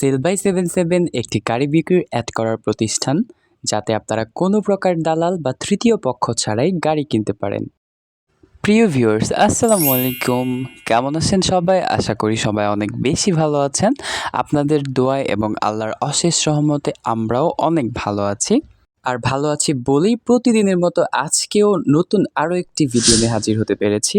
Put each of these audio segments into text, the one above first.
Sell by seven seven একটি গাড়ি বিক্রির অ্যাড করার প্রতিষ্ঠান, যাতে আপনারা কোনো প্রকার দালাল বা তৃতীয় পক্ষ ছাড়াই গাড়ি কিনতে পারেন। প্রিয় ভিউয়ার্স আসসালামু আলাইকুম। কেমন আছেন সবাই? আশা করি সবাই অনেক বেশি ভালো আছেন। আপনাদের দোয়ায় এবং আল্লাহর অশেষ সহমতে আমরাও অনেক ভালো আছি। আর ভালো আছি বলেই প্রতিদিনের মতো আজকেও নতুন আরও একটি ভিডিও নিয়ে হাজির হতে পেরেছি।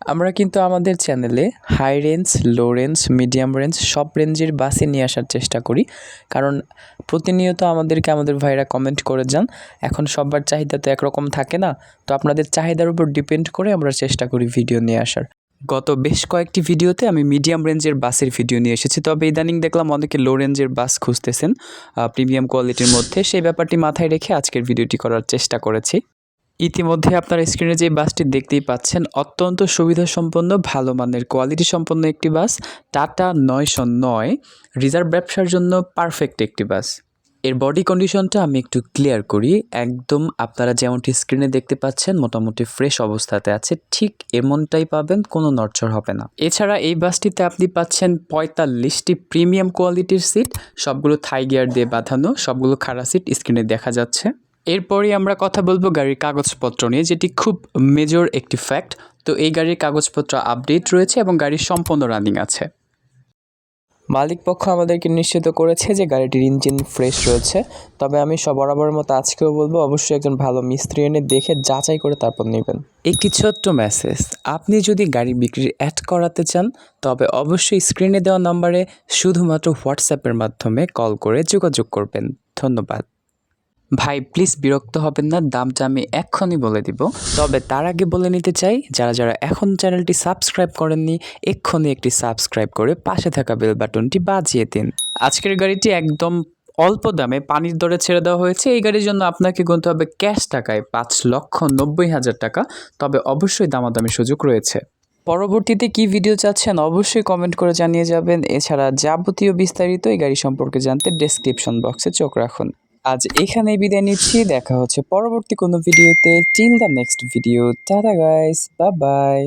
আমরা কিন্তু আমাদের চ্যানেলে high range low range medium range সব রেঞ্জের বাসে নিয়ে আসার চেষ্টা করি। কারণ প্রতিনিয়ত আমাদেরকে আমাদের ভাইরা কমেন্ট করে যান, এখন সবার চাহিদা তো একরকম থাকে না, তো আপনাদের চাহিদার উপর ডিপেন্ড করে আমরা চেষ্টা করি ভিডিও নিয়ে আসার। গত বেশ কয়েকটি ভিডিওতে আমি মিডিয়াম রেঞ্জের বাসের ভিডিও নিয়ে এসেছি, তবে ইদানিং দেখলাম অনেকে লো রেঞ্জের বাস খুঁজতেছেন প্রিমিয়াম কোয়ালিটির মধ্যে। সেই ব্যাপারটি মাথায় রেখে আজকের ভিডিওটি করার চেষ্টা করেছি। ইতিমধ্যে আপনার স্ক্রিনে যে বাসটি দেখতেই পাচ্ছেন, অত্যন্ত সুবিধাসম্পন্ন, ভালো মানের কোয়ালিটি সম্পন্ন একটি বাস টাটা নয়শো নয়, রিজার্ভ ব্যবসার জন্য পারফেক্ট একটি বাস। এর বডি কন্ডিশনটা আমি একটু ক্লিয়ার করি, একদম আপনারা যেমনটি স্ক্রিনে দেখতে পাচ্ছেন, মোটামুটি ফ্রেশ অবস্থাতে আছে, ঠিক এমনটাই পাবেন, কোনো নড়চড় হবে না। এছাড়া এই বাসটিতে আপনি পাচ্ছেন পঁয়তাল্লিশটি প্রিমিয়াম কোয়ালিটির সিট সবগুলো থাই গিয়ার দিয়ে বাঁধানো, সবগুলো খাড়া সিট স্ক্রিনে দেখা যাচ্ছে। এরপরই আমরা কথা বলব গাড়ির কাগজপত্র নিয়ে যেটি খুব মেজর একটি ফ্যাক্ট তো এই গাড়ির কাগজপত্র আপডেট রয়েছে এবং গাড়ির সম্পূর্ণ রানিং আছে। মালিক পক্ষ আমাদেরকে নিশ্চিত করেছে যে গাড়িটির ইঞ্জিন ফ্রেশ রয়েছে। তবে আমি সব বরাবরের মতো আজকেও বলব অবশ্যই একজন ভালো মিস্ত্রি এনে দেখে যাচাই করে তারপর নেবেন। একটি ছোট্ট মেসেজ আপনি যদি গাড়ি বিক্রির অ্যাড করাতে চান তবে অবশ্যই স্ক্রিনে দেওয়া নম্বরে শুধুমাত্র হোয়াটসঅ্যাপের মাধ্যমে কল করে যোগাযোগ করবেন। ধন্যবাদ। ভাই প্লিজ বিরক্ত হবেন না, দামটা আমি এক্ষুনি বলে দিব। তবে তার আগে বলে নিতে চাই, যারা যারা এখন চ্যানেলটি সাবস্ক্রাইব করেননি, এক্ষুনি একটি সাবস্ক্রাইব করে পাশে থাকা বেল বাটনটি বাজিয়ে দিন। আজকের গাড়িটি একদম অল্প দামে পানির দরে ছেড়ে দেওয়া হয়েছে। এই গাড়ির জন্য আপনাকে গুনতে হবে ক্যাশ টাকায় পাঁচ লক্ষ নব্বই হাজার টাকা। তবে অবশ্যই দামাদামি সুযোগ রয়েছে। পরবর্তীতে কি ভিডিও চাচ্ছেন অবশ্যই কমেন্ট করে জানিয়ে যাবেন। এছাড়া যাবতীয় বিস্তারিত এই গাড়ি সম্পর্কে জানতে ডেসক্রিপশন বক্সে চোখ রাখুন। আজ এখানেই বিদায় নিচ্ছি, দেখা হচ্ছে পরবর্তী কোনো ভিডিওতে। Till the next video tata guys bye bye